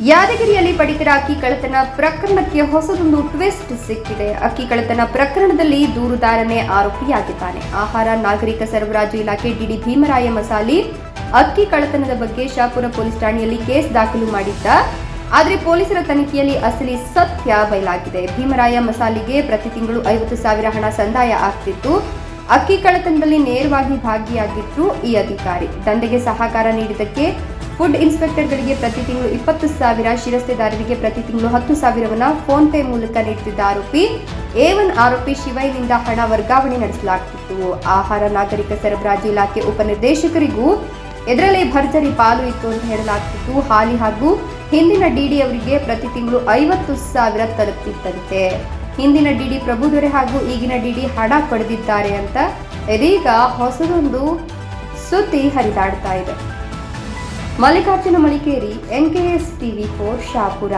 ಯಾದಗಿರಿಯಲ್ಲಿ ಪಡಿತರ ಅಕ್ಕಿ ಕಳತನ ಪ್ರಕರಣಕ್ಕೆ ಹೊಸದೊಂದು ಟ್ವಿಸ್ಟ್ ಸಿಕ್ಕಿದೆ. ಅಕ್ಕಿ ಕಳ್ಳತನ ಪ್ರಕರಣದಲ್ಲಿ ದೂರುದಾರನೇ ಆರೋಪಿಯಾಗಿದ್ದಾನೆ. ಆಹಾರ, ನಾಗರಿಕ ಸರಬರಾಜು ಇಲಾಖೆ ಡಿಡಿ ಭೀಮರಾಯ ಮಸಾಲಿ ಅಕ್ಕಿ ಕಳ್ಳತನದ ಬಗ್ಗೆ ಶಾಪುರ ಪೊಲೀಸ್ ಠಾಣೆಯಲ್ಲಿ ಕೇಸ್ ದಾಖಲು ಮಾಡಿದ್ದ. ಆದರೆ ಪೊಲೀಸರ ತನಿಖೆಯಲ್ಲಿ ಅಸಲಿ ಸತ್ಯ ಬಯಲಾಗಿದೆ. ಭೀಮರಾಯ ಮಸಾಲಿಗೆ ಪ್ರತಿ ತಿಂಗಳು ಐವತ್ತು ಸಾವಿರ ಹಣ ಸಂದಾಯ ಆಗ್ತಿತ್ತು. ಅಕ್ಕಿ ಕಳ್ಳತನದಲ್ಲಿ ನೇರವಾಗಿ ಭಾಗಿಯಾಗಿದ್ರು ಈ ಅಧಿಕಾರಿ. ದಂಧೆಗೆ ಸಹಕಾರ ನೀಡಿದ್ದಕ್ಕೆ ಫುಡ್ ಇನ್ಸ್ಪೆಕ್ಟರ್ಗಳಿಗೆ ಪ್ರತಿ ತಿಂಗಳು ಇಪ್ಪತ್ತು ಸಾವಿರ, ಶಿರಸ್ತೆದಾರರಿಗೆ ಪ್ರತಿ ತಿಂಗಳು ಹತ್ತು ಸಾವಿರವನ್ನು ಫೋನ್ ಪೇ ಮೂಲಕ ನೀಡುತ್ತಿದ್ದ ಆರೋಪಿ ಎ ಒನ್ ಆರೋಪಿ ಶಿವೈನಿಂದ ಹಣ ವರ್ಗಾವಣೆ ನಡೆಸಲಾಗುತ್ತಿತ್ತು ಆಹಾರ, ನಾಗರಿಕ ಸರಬರಾಜು ಇಲಾಖೆ ಉಪನಿರ್ದೇಶಕರಿಗೂ ಇದರಲ್ಲಿ ಭರ್ಜರಿ ಪಾಲು ಇತ್ತು ಅಂತ ಹೇಳಲಾಗ್ತಿತ್ತು. ಹಾಲಿ ಹಾಗೂ ಹಿಂದಿನ ಡಿಡಿ ಅವರಿಗೆ ಪ್ರತಿ ತಿಂಗಳು ಐವತ್ತು ಸಾವಿರ ತಲುಪ್ತಿತ್ತಂತೆ. ಹಿಂದಿನ ಡಿಡಿ ಪ್ರಭುದೊರೆ ಹಾಗೂ ಈಗಿನ ಡಿಡಿ ಹಣ ಪಡೆದಿದ್ದಾರೆ ಅಂತ ಇದೀಗ ಹೊಸದೊಂದು ಸುದ್ದಿ ಹರಿದಾಡ್ತಾ ಇದೆ. Mallikarjuna Malikeri NKS TV for Shapura.